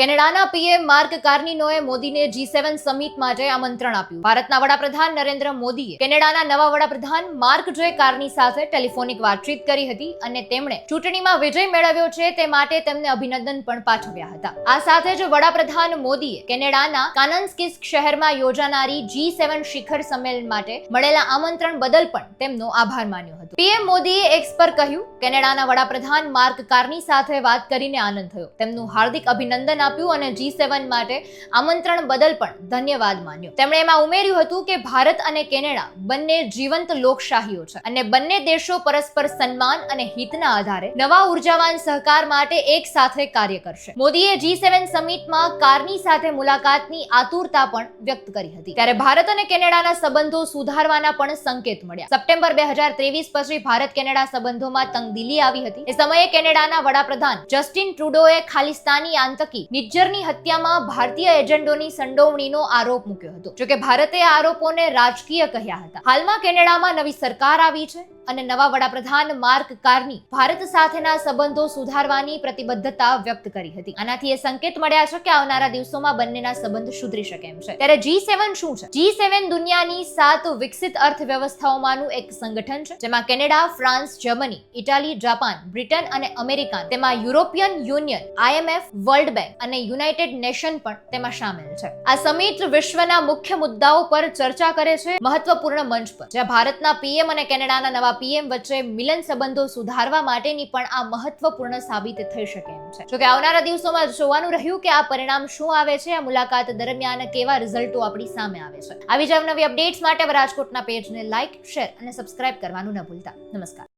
કેનેડાના PM mark કાર્નિનોએ મોદીને જી સેવન summit માટે આમંત્રણ આપ્યું. ભારતના વડાપ્રધાન નરેન્દ્ર મોદીએ કેનેડાના નવા વડાપ્રધાન માર્ક જે કાર્ની સાથે ટેલિફોનિક વાતચીત કરી હતી અને તેમણે ચૂંટણીમાં વિજય મેળવ્યો છે તે માટે તેમને અભિનંદન પણ પાઠવ્યા હતા. આ સાથે જ વડાપ્રધાન મોદીએ કેનેડાના કાનન્સ્કિસ શહેરમાં યોજાનારી જી સેવન શિખર સંમેલન માટે મળેલા આમંત્રણ બદલ પણ તેમનો આભાર માન્યો હતો. પીએમ મોદીએ એક્સ પર કહ્યું, કેનેડાના વડાપ્રધાન માર્ક કાર્ની સાથે વાત કરીને આનંદ થયો. તેમનું હાર્દિક અભિનંદન આપ્યું અને જી સેવન માટે આમંત્રણ બદલ પણ ધન્યવાદ માન્યો. તેમણે એમાં ઉમેર્યું હતું કે ભારત અને કેનેડા બંને જીવંત લોકશાહીઓ છે અને બંને દેશો પરસ્પર સન્માન અને હિતના આધારે નવા ઉર્જાવાન સહકાર માટે એક સાથે કાર્ય કરશે. મોદીએ જી સેવન સમિટમાં કારની સાથે મુલાકાતની આતુરતા પણ વ્યક્ત કરી હતી. ત્યારે ભારત અને કેનેડાના સંબંધો સુધારવાના પણ સંકેત મળ્યા. સપ્ટેમ્બર બે હજાર ત્રેવીસ પછી ભારત કેનેડા સંબંધોમાં તંગદિલી આવી હતી. એ સમયે કેનેડાના વડાપ્રધાન જસ્ટિન ટ્રુડોએ ખાલિસ્તાની આતંકી નિજ્જરની હત્યામાં ભારતીય એજન્ડોની સંડોવણીનો આરોપ મૂક્યો હતો. જોકે ભારતે આ આરોપોને રાજકીય કહ્યા હતા. હાલમાં કેનેડામાં નવી સરકાર આવી છે અને નવા વડાપ્રધાન માર્ક કાર્ની ભારત સાથેના સંબંધો સુધારવાની પ્રતિબદ્ધતા વ્યક્ત કરી હતી. આનાથી એ સંકેત મળ્યા છે કે આવનારા દિવસોમાં બંનેના સંબંધ સુધરી શકે એમ છે. ત્યારે જી સેવન શું છે? જી સેવન દુનિયાની સાત વિકસિત અર્થવ્યવસ્થાઓમાંનું એક સંગઠન છે, જેમાં Canada, France, Germany, Italy, Japan, Britain અને અમેરિકા તેમાં European union IMF world bank અને યુનાઇટેડ નેશન પણ તેમાં સામેલ છે. આ સમિટ વિશ્વના મુખ્ય મુદ્દાઓ પર ચર્ચા કરે છે મહત્વપૂર્ણ મંચ પર. જ્યાં ભારતના પીએમ અને કેનેડાના નવા પીએમ વચ્ચે મિલન સંબંધો સુધારવા માટેની પણ આ મહત્વપૂર્ણ સાબિત થઈ શકે એમ છે. જોકે આવનારા દિવસોમાં જોવાનું રહ્યું કે આ પરિણામ શું આવે છે, આ મુલાકાત દરમિયાન કેવા રિઝલ્ટો આપણી સામે આવે છે. આવી જ નવી અપડેટ્સ માટે રાજકોટના પેજને લાઇક શેર અને સબસ્ક્રાઇબ કરવાનું ન ભૂલતા. નમસ્કાર.